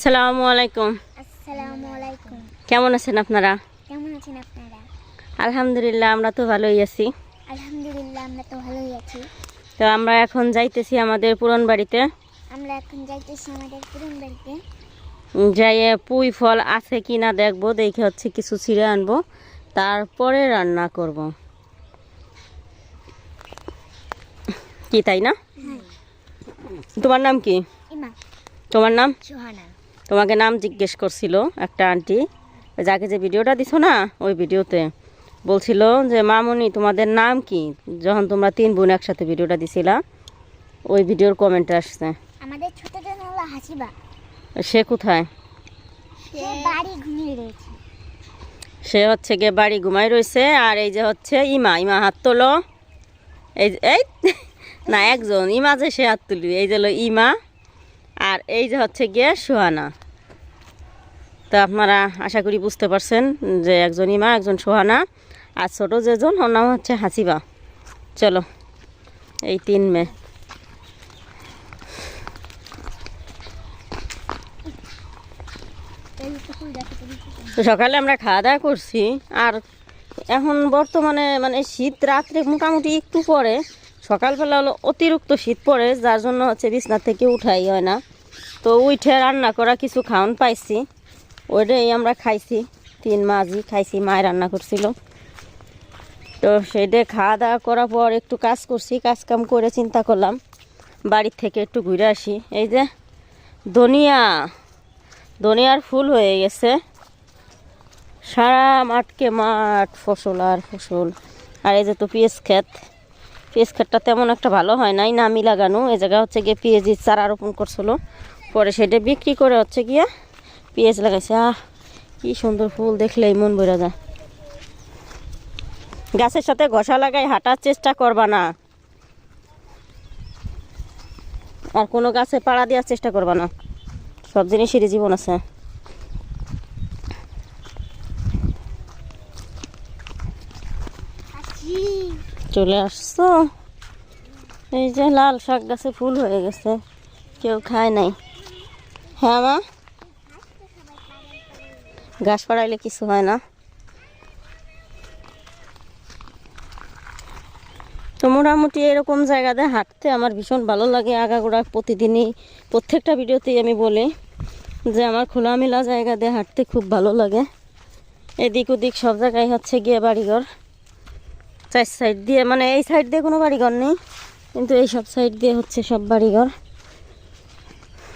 আসসালামু আলাইকুম। আসসালামু আলাইকুম। কেমন আছেন আপনারা? কেমন আছেন আপনারা? আলহামদুলিল্লাহ আমরা তো ভালোই আছি। আলহামদুলিল্লাহ আমরা তো ভালোই আছি। তো আমরা এখন যাইতেছি আমাদের পুরন বাড়িতে। আমরা এখন যাইতেছি আমাদের পুরন বাড়িতে। যাইয়ে পুঁই ফল আছে কি না দেখব দেখে হচ্ছে কিছু ছিঁড়ে আনব। তারপরে রান্না করব। কি তাই না? তোমার নাম কি? তোমার নাম? সোহানা। তোমাকে নাম জিজ্ঞেস করছিল একটা আন্টি যাকে যে ভিডিওটা দিছো না ওই ভিডিওতে বলছিল যে মামনি তোমাদের নাম কি? যখন তোমরা তিন বোন একসাথে ভিডিওটা দিছিলা ওই ভিডিওর কমেন্টে আসছে। আমাদের ছোট জন হলো হাসিবা। সে কোথায়? সে বাড়ি ঘুমিয়ে রয়েছে। সে হচ্ছে গিয়ে বাড়ি ঘুমাই রয়েছে আর এই যে হচ্ছে ইমা ইমা হাত তোলো। এই এই না একজন ইমা যে সে হাত তুলি এই যে ইমা। আর এই যে হচ্ছে গিয়ে সোহানা। তো আপনারা আশা করি বুঝতে পারছেন যে একজন ইমা, একজন সোহানা আর ছোটো যেজন ওর নাম হচ্ছে হাসিবা। চলো, এই তিন মেয়ে। সকালে আমরা খাওয়া দাওয়া করছি, আর এখন বর্তমানে মানে শীত রাত্রে মোটামুটি একটু পরে সকালবেলা হলো অতিরিক্ত শীত পড়ে, যার জন্য হচ্ছে বিছনা থেকে উঠাই হয় না। তো উঠে রান্না করা কিছু খাওয়ান পাইছি। ওইটাই আমরা খাইছি, তিন মাঝি খাইছি, মায় রান্না করছিল। তো সেইটা খাওয়া দাওয়া করার পর একটু কাজ করছি কাজ কাম করে চিন্তা করলাম, বাড়ির থেকে একটু ঘুরে আসি। এই যে ধনিয়া, ধনিয়ার ফুল হয়ে গেছে। সারা মাঠকে মাঠ, ফসল আর ফসল। আর এই যে তো পেঁয়াজ ক্ষেত। পেঁয়াজ ক্ষেতটা তেমন একটা ভালো হয় নাই, নামি লাগানো। এই জায়গা হচ্ছে গিয়ে পেঁয়াজির চারা রোপণ করছিল। পরে সেটা বিক্রি করে হচ্ছে গিয়া পেঁয়াজ লাগাইছে। আহ, কি সুন্দর ফুল দেখলেই মন ভরে যায়। গাছের সাথে ঘষা লাগাই হাঁটার চেষ্টা করবা না। আর কোনো গাছে পাড়া দেওয়ার চেষ্টা করবা না। সব জিনিসেরই জীবন আছে। চলে আসছো? এই যে লাল শাক গাছে ফুল হয়ে গেছে, কেউ খায় নাই। হ্যাঁ মা? ঘাস পাড়াইলে কিছু হয় না। তো মোটামুটি এরকম জায়গাতে হাঁটতে আমার ভীষণ ভালো লাগে। আগাগোড়া প্রতিদিনই, প্রত্যেকটা ভিডিওতেই আমি বলি যে আমার খোলামেলা জায়গা দিয়ে হাঁটতে খুব ভালো লাগে। এদিক ওদিক সব জায়গায় হচ্ছে গিয়ে বাড়িঘর। চার সাইড দিয়ে মানে এই সাইড দিয়ে কোনো বাড়িঘর নেই, কিন্তু এই সব সাইড দিয়ে হচ্ছে সব বাড়িঘর।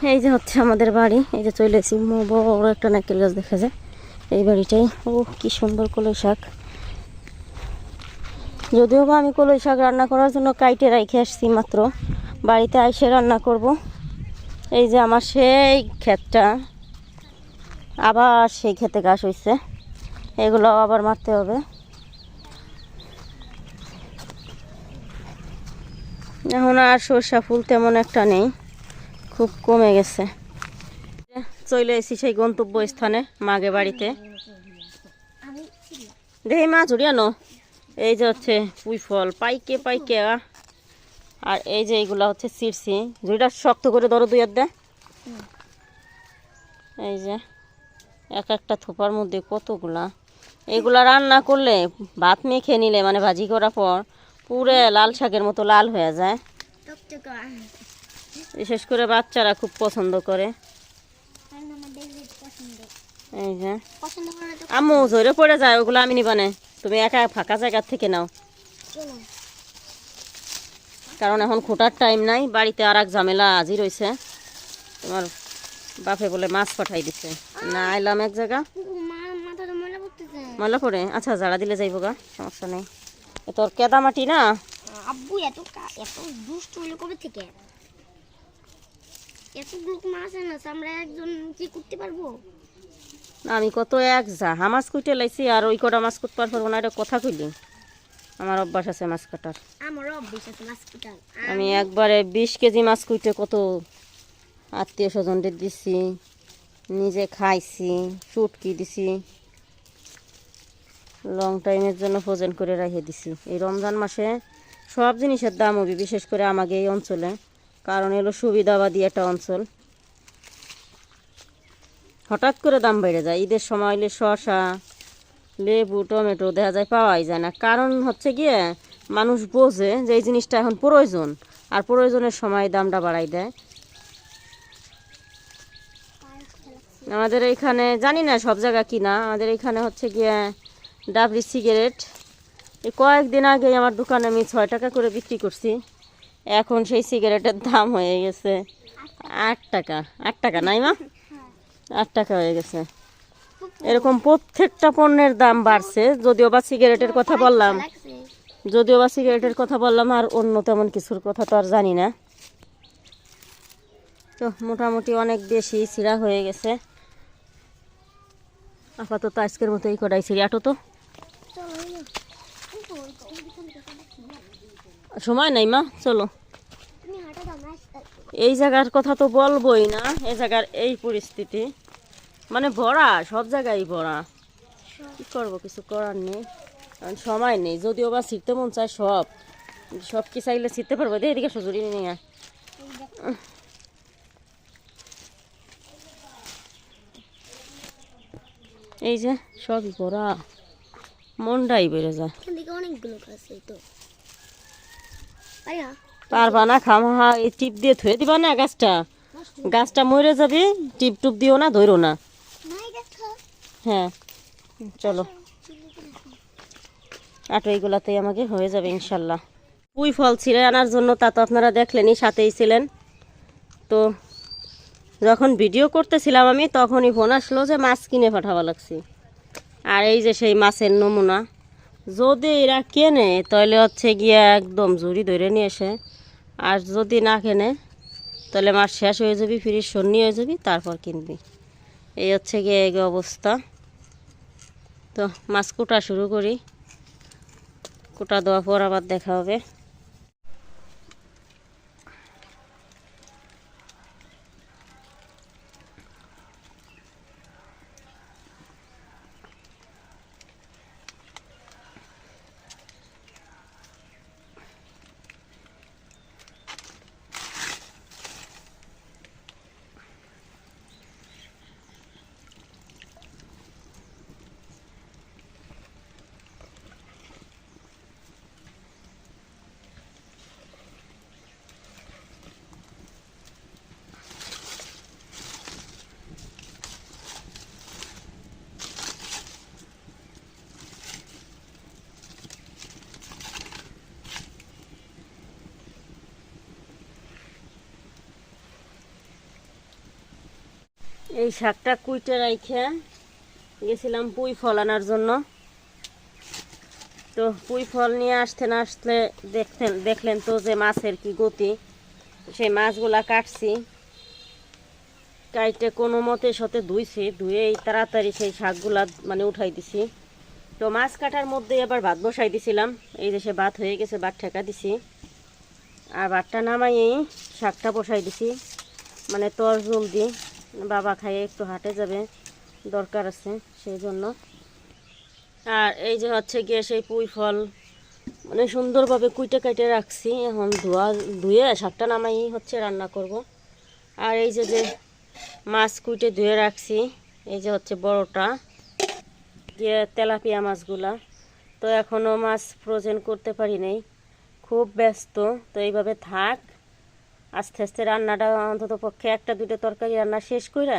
এই যে হচ্ছে আমাদের বাড়ি, এই যে চলে এসেছি মো- বড় একটা নারকেল গাছ দেখা যায় এই বাড়িটাই। ও, কি সুন্দর কলই শাক। যদিও বা আমি কলই শাক রান্না করার জন্য কাইটে রাইখে আসছি মাত্র, বাড়িতে আইসে রান্না করব। এই যে আমার সেই ক্ষেতটা, আবার সেই ক্ষেতে গাছ হয়েছে এগুলো আবার মারতে হবে। এখন আর সর্ষা ফুল তেমন একটা নেই। খুব কমে গেছে। চলে এসেছি সেই গন্তব্য স্থানে মাগে বাড়িতে। দেখি মা ঝুড়িয়ানো এই যে হচ্ছে পুঁই ফল, পাইকে পাইকে আর এই যে এইগুলা হচ্ছে সিরসি। ঝুড়িটা শক্ত করে ধরো দুই দে এই যে এক একটা থোপার মধ্যে কতগুলা। এগুলা রান্না করলে ভাত মেখে নিলে মানে ভাজি করার পর পুরে লাল শাকের মতো লাল হয়ে যায়। বিশেষ করে বাচ্চারা খুব পছন্দ করে। এই যে। আম্মু পড়ে যায় ওগুলো আমি নিবানে তুমি একা ফাঁকা জায়গা থেকে নাও। কারণ এখন খোটার টাইম নাই বাড়িতে আর এক ঝামেলা আজই রয়েছে তোমার বাপে বলে মাছ পাঠাই দিছে। না আইলাম এক জায়গা। ময়লা পড়ে? আচ্ছা জাড়া দিলে যাইব গা সমস্যা নেই। তোর কেদা মাটি না আব্বু এত এত দুষ্ট হইল কবে থেকে? এতগুলো মাছ এনেছে আমরা একজন কি করতে পারব? না, আমি কত এক যা মাছ কুইটে লাইছি আর ওই কটা মাছ কুটবার পারব না এটা কথা কইলি। আমার অভ্যাস আছে মাছ কাটার। আমারও অভ্যেস আছে মাছ কুটার। আমি একবারে বিশ কেজি মাছ কুইটে কত আত্মীয় স্বজনদের দিছি নিজে খাইছি চুটকি দিছি। লং টাইমের জন্য ফ্রোজেন করে রেখে দিছি। এই রমজান মাসে সব জিনিসের দাম হবে, বিশেষ করে আমাকে এই অঞ্চলে, কারণ এলো সুবিধাবাদী একটা অঞ্চল। হঠাৎ করে দাম বেড়ে যায়। ঈদের সময় হলে শসা, লেবু, টমেটো দেখা যায় পাওয়াই যায় না। কারণ হচ্ছে গিয়ে মানুষ বোঝে যে এই জিনিসটা এখন প্রয়োজন, আর প্রয়োজনের সময় দামটা বাড়াই দেয়। আমাদের এখানে, জানি না সব জায়গা কিনা, আমাদের এখানে হচ্ছে গিয়ে ডাবরি সিগারেট। এই কয়েকদিন আগে আমার দোকানে আমি ছয় টাকা করে বিক্রি করছি। এখন সেই সিগারেটের দাম হয়ে গেছে আট টাকা। আট টাকা নাই মা? আট টাকা হয়ে গেছে। এরকম প্রত্যেকটা পণ্যের দাম বাড়ছে। যদিও বা সিগারেটের কথা বললাম। যদিও বা সিগারেটের কথা বললাম, আর অন্য তেমন কিছুর কথা তো আর জানি না। তো মোটামুটি অনেক বেশি ছিঁড়া হয়ে গেছে। আপাতত আজকের মতো এই কটাই আটো তো চলো এই নাও। কিন্তু ওই তো ওইখানে দোকানে কিনে সময় নাই মা, চলো। এই জায়গার কথা তো বলবোই না এই জায়গার এই পরিস্থিতি। মানে ভরা, সব জায়গায় ভরা। কি করব, কিছু করার নেই। কারণ সময় নেই, যদিও বা ছিঁড়তে মন চায় সব। সব কি চাইলে ছিঁড়তে পারব? দে এদিকে সজুরি নিয়ে। এই যে, সবই ভরা। মনটাই বেড়ে যায়। অনেকগুলো তো। পারবা না খামাহা এই টিপ দিয়ে ধুয়ে দিবা না গাছটা? গাছটা মরে যাবে টিপ টুপ দিও না ধরো না। হ্যাঁ চলো। আটো এইগুলাতেই আমাকে হয়ে যাবে ইনশাল্লাহ। পুঁই ফল ছিঁড়ে আনার জন্য তা তো আপনারা দেখলেনই সাথেই ছিলেন। তো যখন ভিডিও করতেছিলাম আমি তখনই ফোন আসলো যে মাছ কিনে পাঠাবা লাগছি। আর এই যে সেই মাছের নমুনা। যদি এরা কেনে, তাহলে হচ্ছে গিয়ে একদম জুড়ি ধরে নিয়ে এসে আর যদি না কেনে, তাহলে মাছ শেষ হয়ে যাবি ফিরি সন্নি হয়ে যাবি, তারপর কিনবি। এই হচ্ছে গিয়ে এই অবস্থা। তো মাছ কোটা শুরু করি। কোটা দেওয়ার পর আবার দেখা হবে। এই শাকটা কুইটে রাইখে গেছিলাম পুঁই ফল আনার জন্য। তো পুঁই ফল নিয়ে আসতে না আসলে দেখতেন, দেখলেন তো যে মাছের কি গতি। সেই মাছগুলা কাটছি। কাইটে কোনো মতে সাথে ধুইছি ধুয়ে এই তাড়াতাড়ি সেই শাকগুলা মানে উঠাই দিছি। তো মাছ কাটার মধ্যে আবার ভাত বসাই দিছিলাম। এই যে সে ভাত হয়ে গেছে, ভাত ঠেকা দিছি। আর ভাতটা নামাইয়েই শাকটা বসাই দিছি। মানে তর জলদি বাবা খাইয়ে একটু হাটে যাবে, দরকার আছে সেই জন্য। আর এই যে হচ্ছে গিয়ে সেই পুঁই ফল মানে সুন্দরভাবে কুইটে কাইটে রাখছি, এখন ধোয়া ধুয়ে শাকটা নামাই হচ্ছে রান্না করব। আর এই যে যে মাছ কুইটে ধুয়ে রাখছি, এই যে হচ্ছে বড়টা, গিয়ে তেলাপিয়া মাছগুলা। তো এখনও মাছ ফ্রোজেন করতে পারি নাই, খুব ব্যস্ত, তো এইভাবে থাক। আস্তে আস্তে রান্নাটা অন্তত পক্ষে একটা দুটো তরকারি রান্না শেষ করে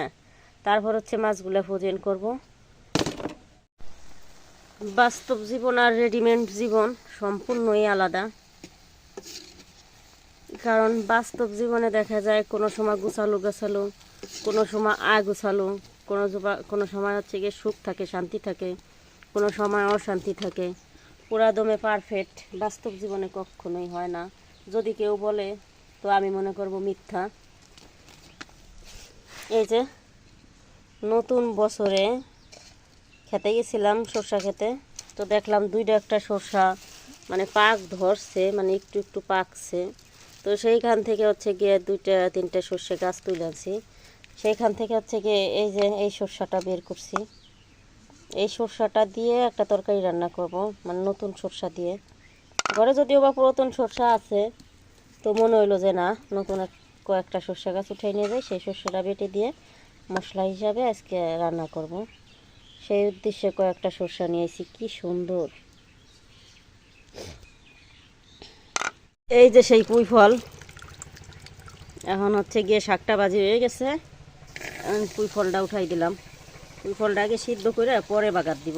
তারপর হচ্ছে মাছগুলো ভোজন করব। বাস্তব জীবন আর রেডিমেড জীবন সম্পূর্ণই আলাদা। কারণ বাস্তব জীবনে দেখা যায় কোনো সময় গুছালো গোছালো, কোনো সময় আয় গোছালো কোনো কোনো সময় হচ্ছে গিয়ে সুখ থাকে, শান্তি থাকে, কোনো সময় অশান্তি থাকে। পুরা দমে পারফেক্ট বাস্তব জীবনে কখনোই হয় না। যদি কেউ বলে তো আমি মনে করব মিথ্যা। এই যে, নতুন বছরে খেতে গেছিলাম সর্ষা খেতে, তো দেখলাম দুইটা একটা সর্ষা মানে পাক ধরছে মানে একটু একটু পাকছে। তো সেইখান থেকে হচ্ছে গিয়ে দুইটা, তিনটা সর্ষে গাছ তুলে আনছি। সেইখান থেকে হচ্ছে গিয়ে এই যে, এই সর্ষাটা বের করছি। এই সর্ষাটা দিয়ে একটা তরকারি রান্না করব মানে নতুন সর্ষা দিয়ে। ঘরে যদিও বা পুরাতন সর্ষা আছে তো মনে হইল যে না, নতুন কয়েকটা সর্ষে গাছ উঠাই নিয়ে যাই, সেই সর্ষেটা বেটে দিয়ে মশলা হিসাবে আজকে রান্না করব। সেই উদ্দেশ্যে কয়েকটা সর্ষা নিয়েছি কি সুন্দর। এই যে সেই পুঁই ফল, এখন হচ্ছে গিয়ে শাকটা বাজি হয়ে গেছে। পুঁই ফলটা উঠাই দিলাম। পুঁই ফলটা আগে সিদ্ধ করে পরে বাগার দিব।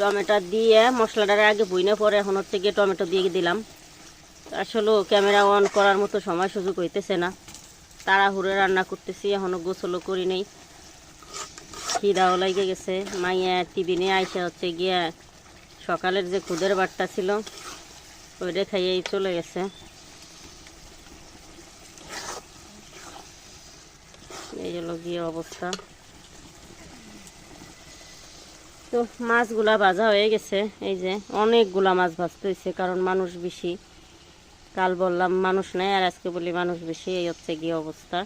টমেটো দিয়ে মশলাটার আগে বুইনে পরে এখন হচ্ছে গিয়ে টমেটো দিয়ে দিলাম। আসলে ক্যামেরা অন করার মতো সময় সুযোগ হইতেছে না। তাড়াহুড়ে রান্না করতেছি এখনও গোসলও করি নেই। খিদাও লাগে গেছে। মাইয়া টিভি নিয়ে আইসা হচ্ছে গিয়া সকালের যে খুদের বাট্টা ছিল, ওইটা খাইয়েই চলে গেছে। এই হলো গিয়ে অবস্থা। তো মাছগুলা ভাজা হয়ে গেছে। এই যে অনেকগুলা মাছ ভাজতে হয়েছে কারণ মানুষ বেশি। কাল বললাম মানুষ নাই, আর আজকে বলি মানুষ বেশি, এই হচ্ছে গিয়ে অবস্থা।